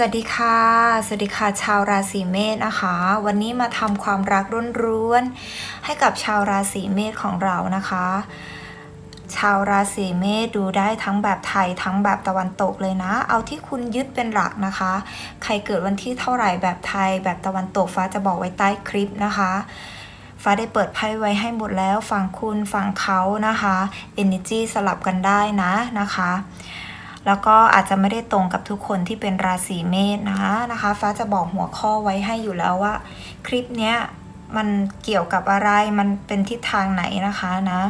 สวัสดีค่ะ สวัสดีค่ะ ชาวราศีเมษนะคะ วันนี้มาทำความรักร้วนให้กับชาวราศีเมษของเรานะคะ ชาวราศีเมษดูได้ทั้งแบบไทยทั้งแบบตะวันตกเลยนะ เอาที่คุณยึดเป็นหลักนะคะ ใครเกิดวันที่เท่าไหร่แบบไทย แบบตะวันตกฟ้าจะบอกไว้ใต้คลิปนะคะฟ้าได้เปิดไพ่ไว้ให้หมดแล้วฝั่งคุณฝั่งเขานะคะ energy สลับกันได้นะนะคะ แล้วก็อาจจะไม่ได้ตรงกับทุกคนที่เป็นราศีเมษนะคะนะคะ ฟ้าจะบอกหัวข้อไว้ให้อยู่แล้วว่า คลิปเนี้ยมันเกี่ยวกับอะไรมันเป็นทิศทางไหนนะคะนะ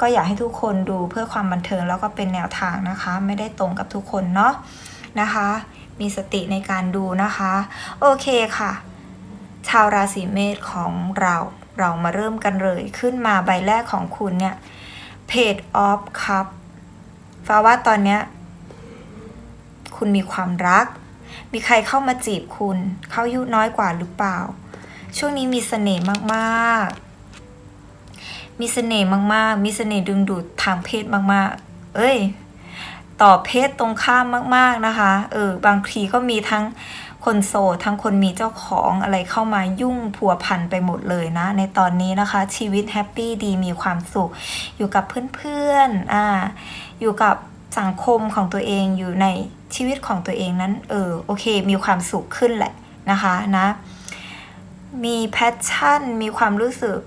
ก็อยากให้ทุกคนดูเพื่อความบันเทิงแล้วก็เป็นแนวทางนะคะ ไม่ได้ตรงกับทุกคนเนาะนะคะ มีสติในการดูนะคะ โอเคค่ะ ชาวราศีเมษของเราเรามาเริ่มกันเลยขึ้นมาใบแรกของคุณเนี่ย Page of Cup ฟ้าว่าตอนเนี้ย คุณมีความรัก มีใครเข้ามาจีบคุณ เขาอายุน้อยกว่าหรือเปล่า ช่วงนี้มีเสน่ห์มากๆ มีเสน่ห์มากๆ มีเสน่ห์ดึงดูดทางเพศมากๆ เอ้ย ต่อเพศตรงข้ามมาก ๆนะคะ เออ บางทีก็มีทั้งคนโสดทั้งคนมีเจ้าของอะไรเข้ามายุ่งผัวพันไปหมดเลยนะ ในตอนนี้นะคะ ชีวิตแฮปปี้ดีมีความสุข อยู่กับเพื่อนๆอ่าอยู่กับสังคมของตัวเองอยู่ใน ชีวิตของตัวเองนั้น เออโอเค มีความสุขขึ้นแหละนะคะนะ มีแพชชั่น มีความรู้สึก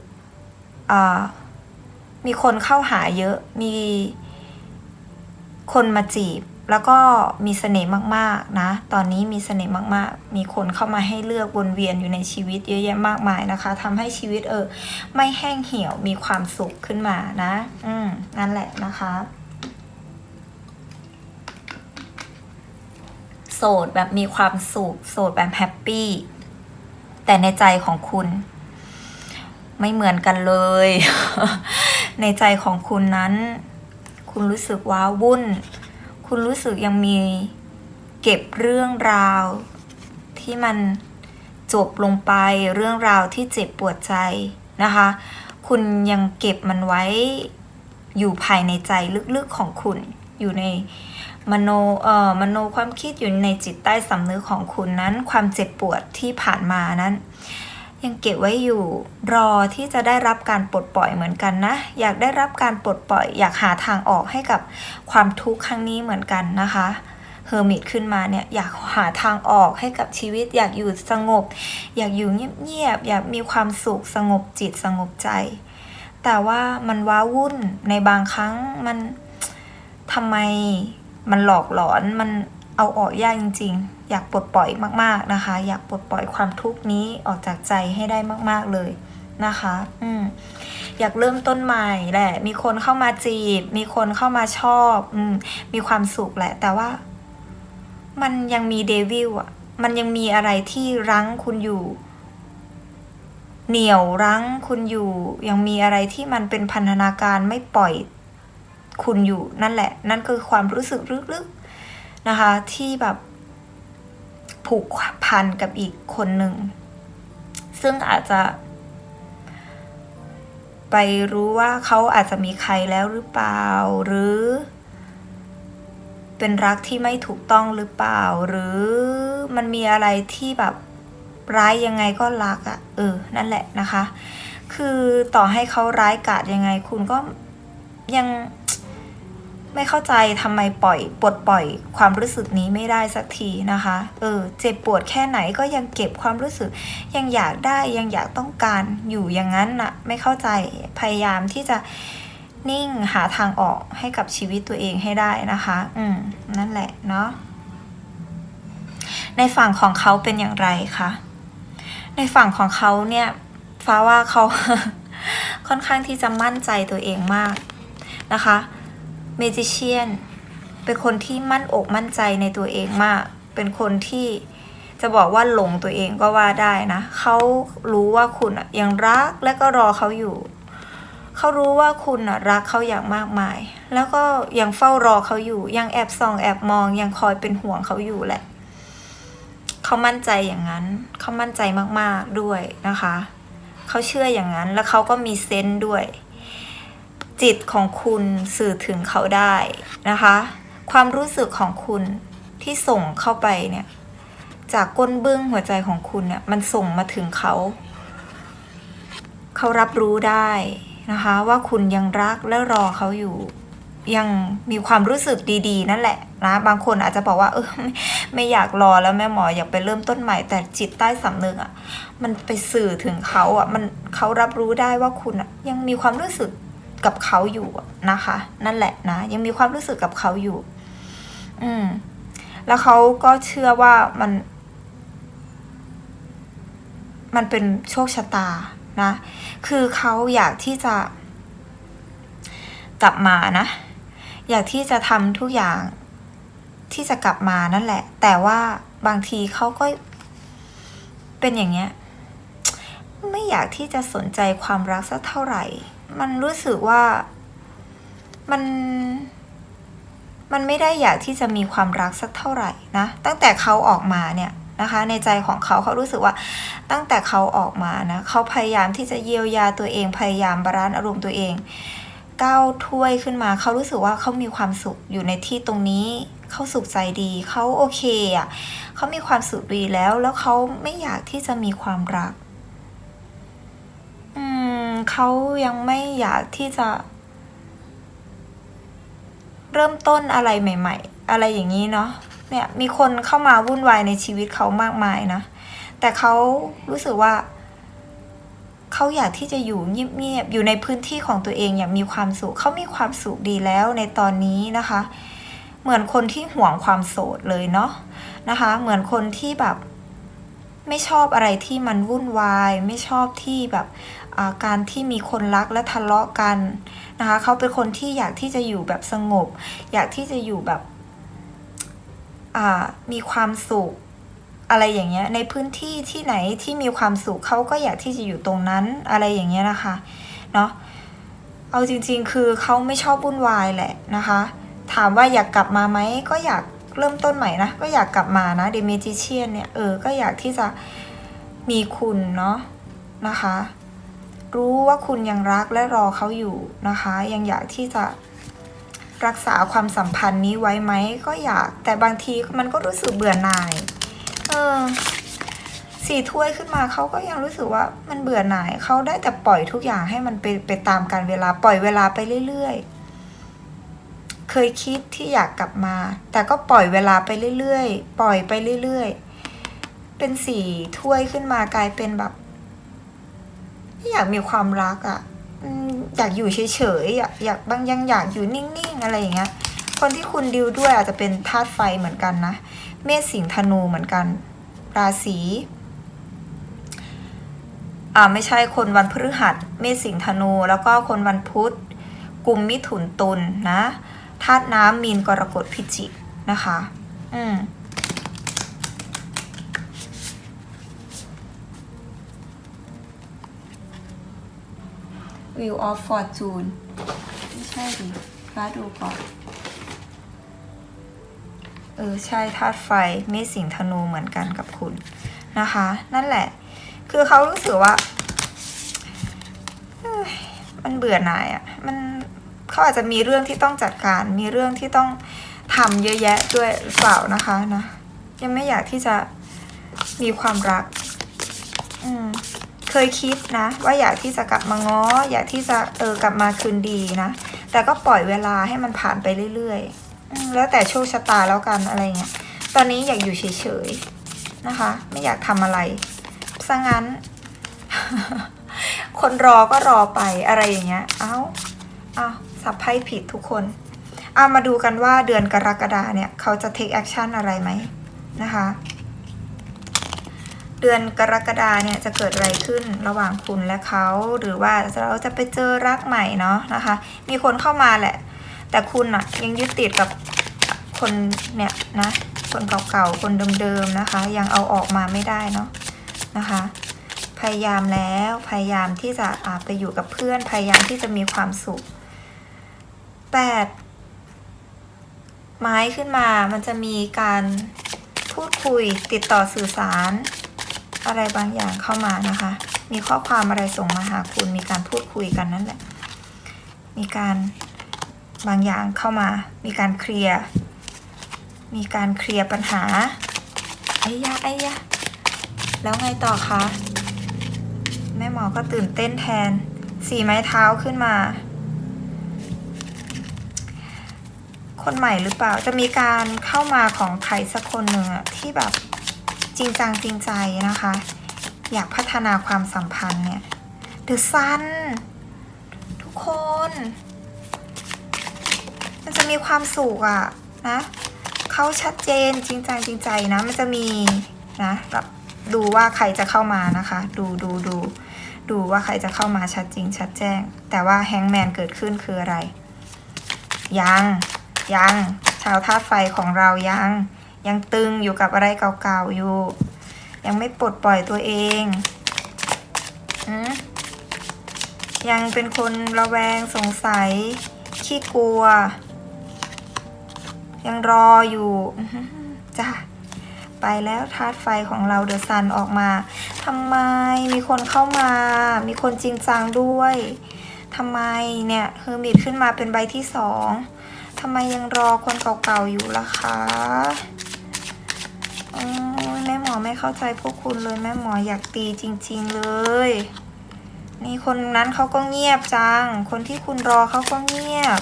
มีคนเข้าหาเยอะ มีคนมาจีบ แล้วก็มีเสน่ห์มากๆนะ ตอนนี้มีเสน่ห์มากๆ มีคนเข้ามาให้เลือกวนเวียนอยู่ในชีวิตเยอะแยะมากมายนะคะทำให้ชีวิตเออ ไม่แห้งเหี่ยว มีความสุขขึ้นมานะ อืมนั่นแหละนะคะ โสดแบบมีความสุขโสดแบบแฮปปี้ แต่ในใจของคุณ ไม่เหมือนกันเลย ในใจของคุณนั้น คุณรู้สึกว้าวุ่น คุณรู้สึกยังมีเก็บเรื่องราว ที่มันจบลงไปเรื่องราวที่เจ็บปวดใจนะคะ คุณยังเก็บมันไว้อยู่ภายในใจลึกๆของคุณอยู่ใน มโนเอ่อมโนความคิดอยู่ในจิตใต้สำนึกของคุณนั้น ความเจ็บปวดที่ผ่านมานั้น ยังเก็บไว้อยู่รอที่จะได้รับการปลดปล่อยเหมือนกันนะ อยากได้รับการปลดปล่อย อยากหาทางออกให้กับความทุกข์ครั้งนี้เหมือนกันนะคะเฮอร์มิตขึ้นมาเนี่ยอยากหาทางออกให้กับชีวิต อยากอยู่สงบ อยากอยู่เงียบๆอยากมีความสุขสงบจิตสงบใจ แต่ว่ามันว้าวุ่นในบางครั้งมันทำไม มันหลอกหลอนมันเอาออกยากจริง ๆ อยากปลดปล่อยมากๆนะคะ อยากปลดปล่อยความทุกข์นี้ออกจากใจให้ได้มาก ๆเลยนะคะ อืมอยากเริ่มต้นใหม่แหละ มีคนเข้ามาจีบ มีคนเข้ามาชอบ อืมมีความสุขแหละ แต่ว่า มันยังมีเดวิลอะ มันยังมีอะไรที่รั้งคุณอยู่ เหนี่ยวรั้งคุณอยู่ ยังมีอะไรที่มันเป็นพันธนาการไม่ปล่อย คุณอยู่นั่นแหละ นั่นคือความรู้สึกลึกๆนะคะ ที่แบบผูกพันกับอีกคนหนึ่ง ซึ่งอาจจะ ไปรู้ว่าเขาอาจจะมีใครแล้วหรือเปล่า หรือ เป็นรักที่ไม่ถูกต้องหรือเปล่า หรือมันมีอะไรที่แบบร้ายยังไงก็รักอะ่ะ เออ นั่นแหละนะคะ คือต่อให้เขาร้ายกาจยังไง คุณก็ยัง ไม่เข้าใจทำไมปล่อยปลดปล่อยความรู้สึกนี้ไม่ได้สักทีนะคะ เออ เจ็บปวดแค่ไหนก็ยังเก็บความรู้สึก ยังอยากได้ยังอยากต้องการอยู่อย่างนั้นน่ะ ไม่เข้าใจพยายามที่จะนิ่งหาทางออกให้กับชีวิตตัวเองให้ได้นะคะ อืม นั่นแหละเนาะในฝั่งของเขาเป็นอย่างไรคะในฝั่งของเขาเนี่ยฟ้าว่าเขาค่อนข้างที่จะมั่นใจตัวเองมากนะคะ เมจิเชียนเป็นคนที่มั่นอกมั่นใจในตัวเองมาก เป็นคนที่จะบอกว่าหลงตัวเองก็ว่าได้นะ เขารู้ว่าคุณอะยังรักและก็รอเขาอยู่ เขารู้ว่าคุณอะรักเขาอย่างมากมาย แล้วก็ยังเฝ้ารอเขาอยู่ ยังแอบส่องแอบมอง ยังคอยเป็นห่วงเขาอยู่แหละ เขามั่นใจอย่างนั้น เขามั่นใจมากๆด้วยนะคะ เขาเชื่ออย่างนั้น แล้วเขาก็มีเซนส์ด้วย จิตของคุณสื่อถึงเขาได้นะคะ ความรู้สึกของคุณที่ส่งเข้าไปเนี่ย จากก้นบึ้งหัวใจของคุณเนี่ยมันส่งมาถึงเขา เขารับรู้ได้นะคะ ว่าคุณยังรักและรอเขาอยู่ ยังมีความรู้สึกดีๆ นั่นแหละนะบางคนอาจจะบอกว่าเออไม่ไม่อยากรอแล้วแม่หมออยากไปเริ่มต้นใหม่ แต่จิตใต้สำนึกอะ่ะ มันไปสื่อถึงเขาอะ่ะ มันเขารับรู้ได้ว่าคุณอะ่ะ ยังมีความรู้สึก กับเขาอยู่นะคะ นั่นแหละนะ ยังมีความรู้สึกกับเขาอยู่ อืม แล้วเขาก็เชื่อว่ามัน มันเป็นโชคชะตานะ คือเขาอยากที่จะ กลับมานะ อยากที่จะทำทุกอย่างที่จะกลับมานั่นแหละ แต่ว่าบางทีเขาก็เป็นอย่างเงี้ย ไม่อยากที่จะสนใจความรักสักเท่าไหร่ มันรู้สึกว่ามันมันไม่ได้อยากที่จะมีความรักสักเท่าไหร่นะ ตั้งแต่เขาออกมาเนี่ยนะคะ ในใจของเขาเขารู้สึกว่าตั้งแต่เขาออกมานะเขาพยายามที่จะเยียวยาตัวเองพยายามบาลานซ์อารมณ์ตัวเองก้าวถ้วยขึ้นมาเขารู้สึกว่าเขามีความสุขอยู่ในที่ตรงนี้เขาสุขใจดีเขาโอเคอะเขามีความสุขดีแล้ว แล้วเขาไม่อยากที่จะมีความรัก เขายังไม่อยากที่จะ เริ่มต้นอะไรใหม่ ๆ อะไรอย่างนี้เนาะเนี่ยมีคนเข้ามาวุ่นวายในชีวิตเขามากมายนะแต่เขารู้สึกว่าเขาอยากที่จะอยู่เงียบๆอยู่ในพื้นที่ของตัวเองอย่างมีความสุขเขามีความสุขดีแล้วในตอนนี้นะคะ เหมือนคนที่ห่วงความโสดเลยเนาะนะคะ เหมือนคนที่แบบ ไม่ชอบอะไรที่มันวุ่นวาย ไม่ชอบที่แบบ การที่มีคนรักและทะเลาะกันนะคะเขาเป็นคนที่อยากที่จะอยู่แบบสงบ อยากที่จะอยู่แบบมีความสุขอะไรอย่างเงี้ยในพื้นที่ที่ไหนที่มีความสุขเขาก็อยากที่จะอยู่ตรงนั้นอะไรอย่างเงี้ยนะคะเนาะเอาจริงๆ คือเขาไม่ชอบวุ่นวายแหละนะคะ ถามว่าอยากกลับมาไหมก็อยากเริ่มต้นใหม่นะ ก็อยากกลับมานะเดเมจิเชียนเนี่ยเออก็อยากที่จะมีคุณเนาะนะคะ รู้ว่าคุณยังรักและรอเขาอยู่นะคะ ยังอยากที่จะรักษาความสัมพันธ์นี้ไว้ไหมก็อยาก แต่บางทีมันก็รู้สึกเบื่อหน่าย เออสี่ถ้วยขึ้นมาเขาก็ยังรู้สึกว่ามันเบื่อหน่ายเขาได้แต่ปล่อยทุกอย่างให้มันไปไปตามการเวลาปล่อยเวลาไปเรื่อยๆ เคยคิดที่อยากกลับมา แต่ก็ปล่อยเวลาไปเรื่อยๆ ปล่อยไปเรื่อยๆ เป็นสี่ถ้วยขึ้นมากลายเป็นแบบ อยากมีความรักอะ่ะอยากอยู่เฉยๆอยากอยากบางยังอยากอยู่นิ่งๆอะไรอย่างเงี้ยคนที่คุณดิวด้วยอาจจะเป็นธาตุไฟเหมือนกันนะ เมษสิงธนูเหมือนกัน ราศีอ่าไม่ใช่คนวันพฤหัส เมษสิงธนู แล้วก็คนวันพุธกุมมิถุนตุลนะธาตุน้ำมีนกรกฎพิจิกนะคะ อืม Wheel of Fortune ไม่ใช่ดิฟ้าดูก่อน เออ ใช่ธาตุไฟเมษสิงธนูเหมือนกันกับคุณนะคะ นั่นแหละ คือเขารู้สึกว่า มันเบื่อหน่ายอะ่ะ มันเขาอาจจะมีเรื่องที่ต้องจัดการ มีเรื่องที่ต้องทำเยอะแยะด้วยหรือเปล่านะคะนะยังไม่อยากที่จะมีความรัก อืม เคยคิดนะ ว่าอยากที่จะกลับมาง้อ อยากที่จะเออกลับมาคืนดีนะ แต่ก็ปล่อยเวลาให้มันผ่านไปเรื่อยๆแล้วแต่โชคชะตาแล้วกันอะไรเงี้ยตอนนี้อยากอยู่เฉยๆนะคะ ไม่อยากทำอะไรซะงั้น คนรอก็รอไปอะไรอย่างเงี้ย เอ้าเอ้าสับไพ่ผิดทุกคนเอามาดูกันว่าเดือนกรกฎาเนี่ย เขาจะ take action อะไรไหมนะคะ เดือนกรกฎาเนี่ยจะเกิดอะไรขึ้นระหว่างคุณและเขา หรือว่าเราจะไปเจอรักใหม่เนาะนะคะ มีคนเข้ามาแหละ แต่คุณอะยังยึดติดกับคนเนี่ยนะ คนเก่าๆ คนเดิมๆนะคะ ยังเอาออกมาไม่ได้เนาะนะคะ พยายามแล้วพยายามที่จะไปอยู่กับเพื่อนพยายามที่จะมีความสุขแปดไม้ขึ้นมามันจะมีการพูดคุยติดต่อสื่อสาร อะไรบางอย่างเข้ามานะคะ มีข้อความอะไรส่งมาหาคุณ มีการพูดคุยกันนั่นแหละ มีการบางอย่างเข้ามา มีการเคลียร์ มีการเคลียร์ปัญหา ไอ้ยะไอ้ยะ แล้วไงต่อคะ แม่หมอก็ตื่นเต้นแทน สีไม้เท้าขึ้นมา คนใหม่หรือเปล่า จะมีการเข้ามาของใครสักคนหนึ่งอะที่แบบ จริงจังจริงใจนะคะ อยากพัฒนาความสัมพันธ์เนี่ย The Sun ทุกคน มันจะมีความสุขอะนะเขาชัดเจนจริงจังจริงใจนะ มันจะมีนะแบบดูว่าใครจะเข้ามานะคะ ดูดูดูดูว่าใครจะเข้ามาชัดจริงชัดแจ้ง แต่ว่าแฮงแมนเกิดขึ้นคืออะไร ยัง ยัง ชาวธาตุไฟของเรายัง ยังตึงอยู่กับอะไรเก่าๆอยู่ ยังไม่ปลดปล่อยตัวเองอืมยังเป็นคนระแวงสงสัย ขี้กลัว ยังรออยู่จ้ะไปแล้วธาตุไฟของเราเดอะซันออกมาทำไมมีคนเข้ามา มีคนจริงจังด้วยทำไมเนี่ยเฮอร์มิตขึ้นมาเป็นใบที่สองทำไมยังรอคนเก่าๆอยู่ล่ะคะโอ้ยแม่หมอไม่ เข้าใจพวกคุณเลยแม่หมออยากตีจริง ๆเลย นี่คนนั้นเขาก็เงียบจัง คนที่คุณรอเขาก็เงียบ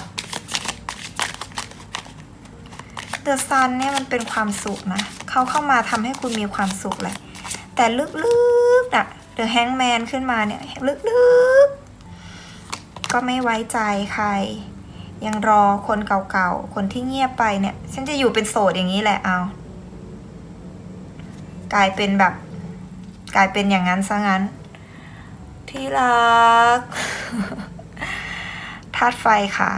เดอะซันเนี่ยมันเป็นความสุขนะ เขาเข้ามาทำให้คุณมีความสุขแหละแต่ลึกๆน่ะเดอะแฮงแมนขึ้นมาเนี่ยลึกๆ ก็ไม่ไว้ใจใคร ยังรอคนเก่าๆ คนที่เงียบไปเนี่ย ฉันจะอยู่เป็นโสดอย่างนี้แหละเอา กลายเป็นแบบ กลายเป็นอย่างนั้นซะงั้น ที่รักธาตุไฟค่ะ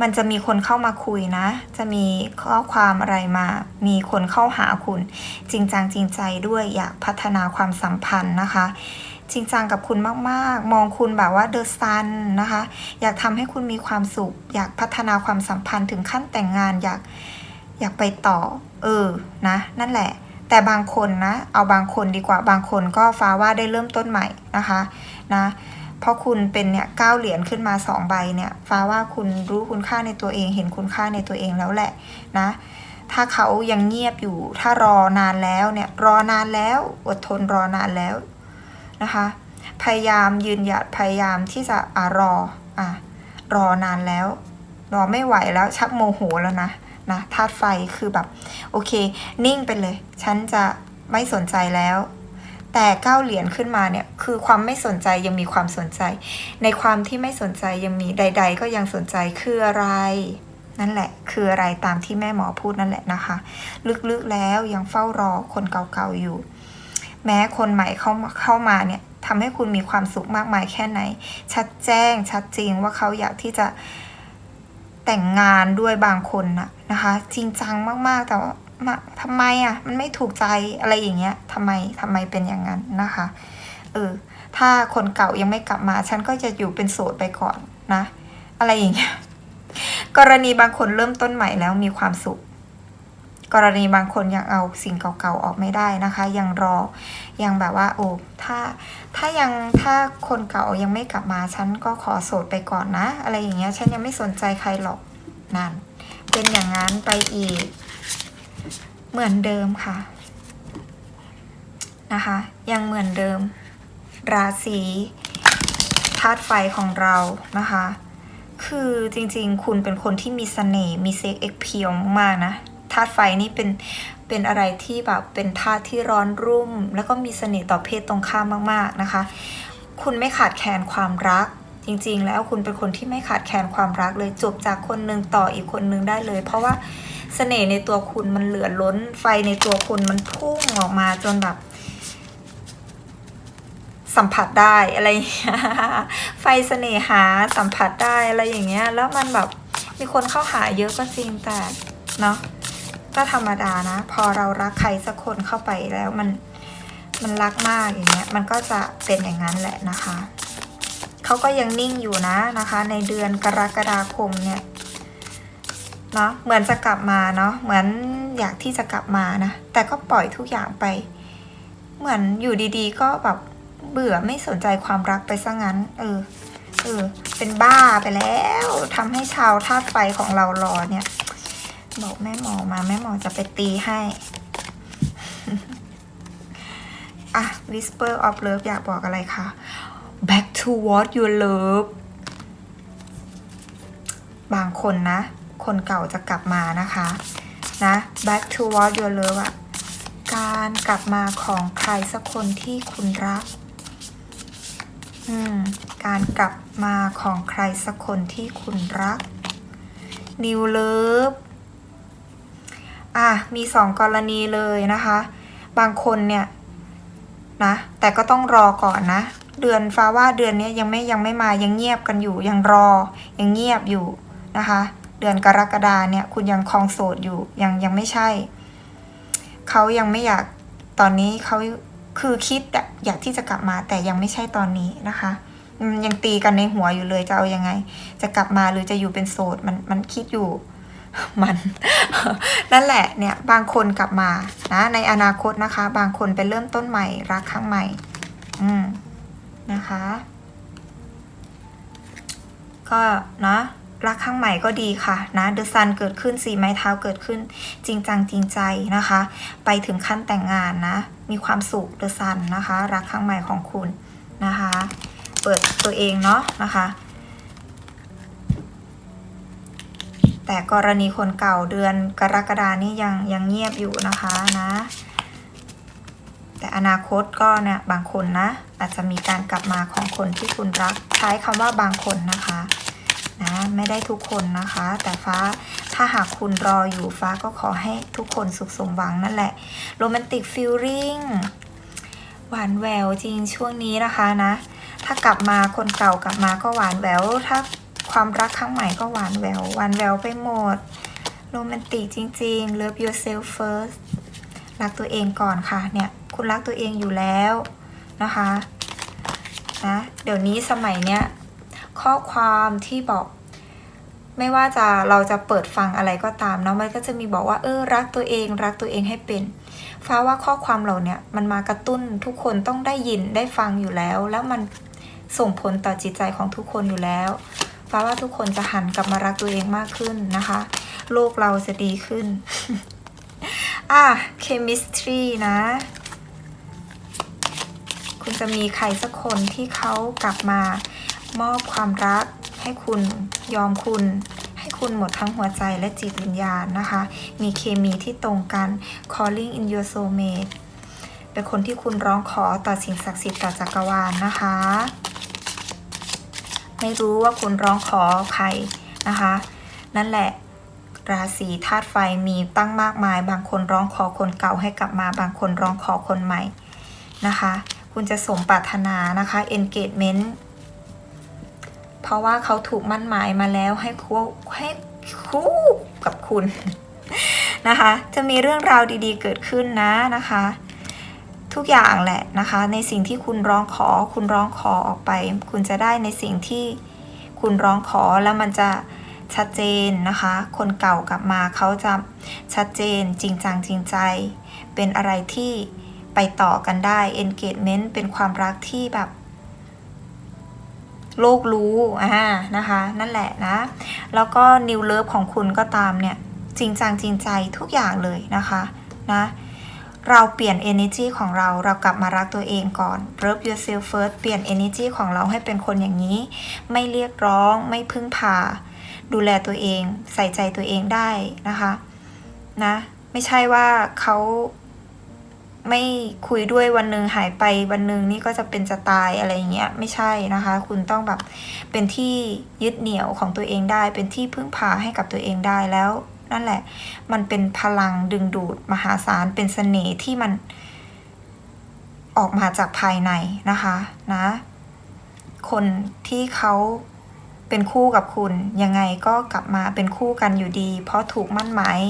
มันจะมีคนเข้ามาคุยนะ จะมีข้อความอะไรมา มีคนเข้าหาคุณ จริงจังจริงใจด้วยอยากพัฒนาความสัมพันธ์นะคะจริงจังกับคุณมาก ๆ มองคุณแบบว่าเดอะซันนะคะ อยากทำให้คุณมีความสุข อยากพัฒนาความสัมพันธ์ถึงขั้นแต่งงาน อยาก อยากไปต่อ เออนะ นั่นแหละ แต่บางคนนะ เอาบางคนดีกว่าบางคนก็ฟ้าว่าได้เริ่มต้นใหม่นะคะนะเพราะคุณเป็นเนี่ยเก้าเหรียญขึ้นมาสองใบเนี่ยฟ้าว่าคุณรู้คุณค่าในตัวเอง เห็นคุณค่าในตัวเองแล้วแหละนะถ้าเขายังเงียบอยู่ ถ้ารอนานแล้วเนี่ยรอนานแล้วอดทนรอนานแล้วนะคะ พยายามยืนหยัดพยายามที่จะอ่ารออะรอนานแล้ว รอไม่ไหวแล้วชักโมโหแล้วนะ นะธาตุไฟคือแบบโอเค นิ่งไปเลย ฉันจะไม่สนใจแล้ว แต่เก้าเหรียญขึ้นมาเนี่ยคือความไม่สนใจยังมีความสนใจ ในความที่ไม่สนใจยังมีใด ๆ ก็ยังสนใจคืออะไรนั่นแหละคืออะไรตามที่แม่หมอพูดนั่นแหละนะคะ ลึกๆแล้วยังเฝ้ารอคนเก่าๆอยู่ แม้คนใหม่เข้ามาเข้ามาเนี่ยทำให้คุณมีความสุขมากมายแค่ไหน ชัดแจ้งชัดจริงว่าเขาอยากที่จะ แต่งงานด้วยบางคนนะนะคะ จริงจังมากๆแต่ว่ามาทำไมอะมันไม่ถูกใจอะไรอย่างเงี้ยทำไมทำไมเป็นอย่างนั้นนะคะเออถ้าคนเก่ายังไม่กลับมา ฉันก็จะอยู่เป็นโสดไปก่อนนะ อะไรอย่างเงี้ยกรณีบางคนเริ่มต้นใหม่แล้วมีความสุข กรณีบางคนยังเอาสิ่งเก่าๆออกไม่ได้นะคะ ยังรอยังแบบว่าโอ้ถ้าถ้ายังถ้าคนเก่ายังไม่กลับมาฉันก็ขอโสดไปก่อนนะ อะไรอย่างเงี้ยฉันยังไม่สนใจใครหรอกนั่นเป็นอย่างนั้นไปอีก เหมือนเดิมค่ะนะคะ ยังเหมือนเดิม ราศีธาตุไฟของเรานะคะ คือจริงๆ คุณเป็นคนที่มีเสน่ห์มีเซ็กเอ็กเพียวมากๆนะ ธาตุไฟนี่เป็นเป็นอะไรที่แบบเป็นธาตุที่ร้อนรุ่ม แล้วก็มีเสน่ห์ต่อเพศตรงข้ามมาก ๆนะคะ คุณไม่ขาดแคลนความรัก จริงๆ แล้วคุณเป็นคนที่ไม่ขาดแคลนความรักเลยจบจากคนหนึ่งต่ออีกคนหนึ่งได้เลย เพราะว่าเสน่ห์ในตัวคุณมันเหลือล้น ไฟในตัวคุณมันพุ่งออกมาจนแบบสัมผัสได้อะไรอย่างเงี้ยไฟเสน่หาสัมผัสได้อะไรอย่างเงี้ย แล้วมันแบบมีคนเข้าหาเยอะก็จริงแต่เนาะ ก็ธรรมดานะ พอเรารักใครสักคนเข้าไปแล้วมันมันรักมากอย่างเงี้ยมันก็จะเป็นอย่างนั้นแหละนะคะเขาก็ยังนิ่งอยู่นะนะคะ ในเดือนกรกฎาคมเนี่ยเนาะเหมือนจะกลับมาเนาะเหมือนอยากที่จะกลับมานะแต่ก็ปล่อยทุกอย่างไป เหมือนอยู่ดีๆ ก็แบบเบื่อไม่สนใจความรักไปซะงั้น เออเออเป็นบ้าไปแล้วทำให้ชาวธาตุไฟของเรารอเนี่ย บอกแม่หมอมาแม่หมอจะไปตีให้ อะ whisper of love อยากบอกอะไรคะ back to what you love บางคนนะ คนเก่าจะกลับมานะคะ นะ back to what you love อะการกลับมาของใครสักคนที่คุณรัก อืม การกลับมาของใครสักคนที่คุณรัก new love อะมีสองกรณีเลยนะคะ บางคนเนี่ยนะแต่ก็ต้องรอก่อนนะ เดือนฟ้าว่าเดือนนี้ยังไม่ยังไม่มายังเงียบกันอยู่ยังรอยังเงียบอยู่นะคะ เดือนกรกฎาเนี่ยคุณยังคลองโสดอยู่ยังยังไม่ใช่เขายังไม่อยากตอนนี้เขาคือคิดอะอยากที่จะกลับมาแต่ยังไม่ใช่ตอนนี้นะคะยังตีกันในหัวอยู่เลยจะเอายังไง จะกลับมาหรือจะอยู่เป็นโสดมันมันคิดอยู่ มัน นั่นแหละเนี่ยบางคนกลับมานะในอนาคตนะคะ บางคนไปเริ่มต้นใหม่รักครั้งใหม่ อืมนะคะ ก็นะรักครั้งใหม่ก็ดีค่ะนะเดอะซันเกิดขึ้นสีไม้เท้าเกิดขึ้น จริงจังจริงใจนะคะ ไปถึงขั้นแต่งงานนะ มีความสุขเดอะซันนะคะ รักครั้งใหม่ของคุณนะคะ เปิดตัวเองเนาะนะคะ แต่กรณีคนเก่าเดือนกรกฎานี่ยังยังเงียบอยู่นะคะนะ แต่อนาคตก็เนี่ยบางคนนะ อาจจะมีการกลับมาของคนที่คุณรัก ใช้คำว่าบางคนนะคะนะไม่ได้ทุกคนนะคะ แต่ฟ้าถ้าหากคุณรออยู่ฟ้าก็ขอให้ทุกคนสุขสมหวังนั่นแหละโรแมนติกฟิลลิ่งหวานแววจริงช่วงนี้นะคะนะ ถ้ากลับมาคนเก่ากลับมาก็หวานแววถ้า ความรักครั้งใหม่ก็หวานแววหวานแววไปหมดโรแมนติกจริง ๆ love yourself first รักตัวเองก่อนค่ะเนี่ยคุณรักตัวเองอยู่แล้วนะคะนะเดี๋ยวนี้สมัยเนี้ยข้อความที่บอก ไม่ว่าจะเราจะเปิดฟังอะไรก็ตามเนาะมันก็จะมีบอกว่าเออรักตัวเอง รักตัวเองให้เป็นฟ้าว่าข้อความเราเนี่ยมันมากระตุ้นทุกคนต้องได้ยินได้ฟังอยู่แล้ว แล้วมันส่งผลต่อจิตใจของทุกคนอยู่แล้ว ฟ้าว่าทุกคนจะหันกลับมารักตัวเองมากขึ้นนะคะ โลกเราจะดีขึ้น อะ chemistry นะ คุณจะมีใครสักคนที่เขากลับมามอบความรักให้คุณยอมคุณ ให้คุณหมดทั้งหัวใจและจิตวิญญาณนะคะ มีเคมีที่ตรงกัน calling in your soulmate เป็นคนที่คุณร้องขอต่อสิ่งศักดิ์สิทธิ์ต่อจักรวาลนะคะ ไม่รู้ว่าคุณร้องขอใครนะคะ นั่นแหละราศีธาตุไฟมีตั้งมากมาย บางคนร้องขอคนเก่าให้กลับมา บางคนร้องขอคนใหม่นะคะ คุณจะสมปรารถนานะคะ engagement เพราะว่าเขาถูกมั่นหมายมาแล้วให้คู่ให้คู่กับคุณนะคะ จะมีเรื่องราวดีๆเกิดขึ้นนะนะคะ ทุกอย่างแหละนะคะ ในสิ่งที่คุณร้องขอ คุณร้องขอออกไป คุณจะได้ในสิ่งที่คุณร้องขอแล้วมันจะชัดเจนนะคะ คนเก่ากลับมาเขาจะชัดเจนจริงจังจริงใจ เป็นอะไรที่ไปต่อกันได้ engagement เป็นความรักที่แบบ โลกรู้อ่านะคะ นั่นแหละนะ แล้วก็ new love ของคุณก็ตามเนี่ย จริงจังจริงใจทุกอย่างเลยนะคะ นะ เราเปลี่ยน energy ของเรา เรากลับมารักตัวเองก่อน love yourself first เปลี่ยน energy ของเราให้เป็นคนอย่างนี้ ไม่เรียกร้อง ไม่พึ่งพา ดูแลตัวเอง ใส่ใจตัวเองได้นะคะ นะ ไม่ใช่ว่าเขาไม่คุยด้วยวันหนึ่งหายไปวันหนึ่งนี่ก็จะเป็นจะตายอะไรอย่างเงี้ยไม่ใช่นะคะ คุณต้องแบบเป็นที่ยึดเหนี่ยวของตัวเองได้ เป็นที่พึ่งพาให้กับตัวเองได้แล้ว นั่นแหละ มันเป็นพลังดึงดูดมหาศาลเป็นเสน่ห์ที่มันออกมาจากภายในนะคะนะ คนที่เขาเป็นคู่กับคุณ ยังไงก็กลับมาเป็นคู่กันอยู่ดี เพราะถูกมั่นหมาย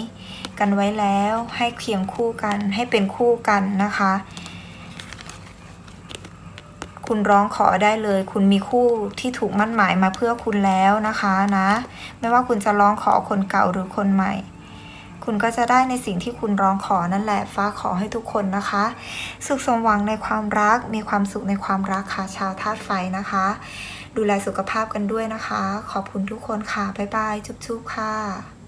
กันไว้แล้วให้เคียงคู่กันให้เป็นคู่กันนะคะ คุณร้องขอได้เลย คุณมีคู่ที่ถูกมั่นหมายมาเพื่อคุณแล้วนะคะนะ ไม่ว่าคุณจะร้องขอคนเก่าหรือคนใหม่ คุณก็จะได้ในสิ่งที่คุณร้องขอนั่นแหละ ฟ้าขอให้ทุกคนนะคะ สุขสมหวังในความรัก มีความสุขในความรักค่ะชาวธาตุไฟนะคะ ดูแลสุขภาพกันด้วยนะคะ ขอบคุณทุกคนค่ะบ๊ายบายจุ๊บๆค่ะ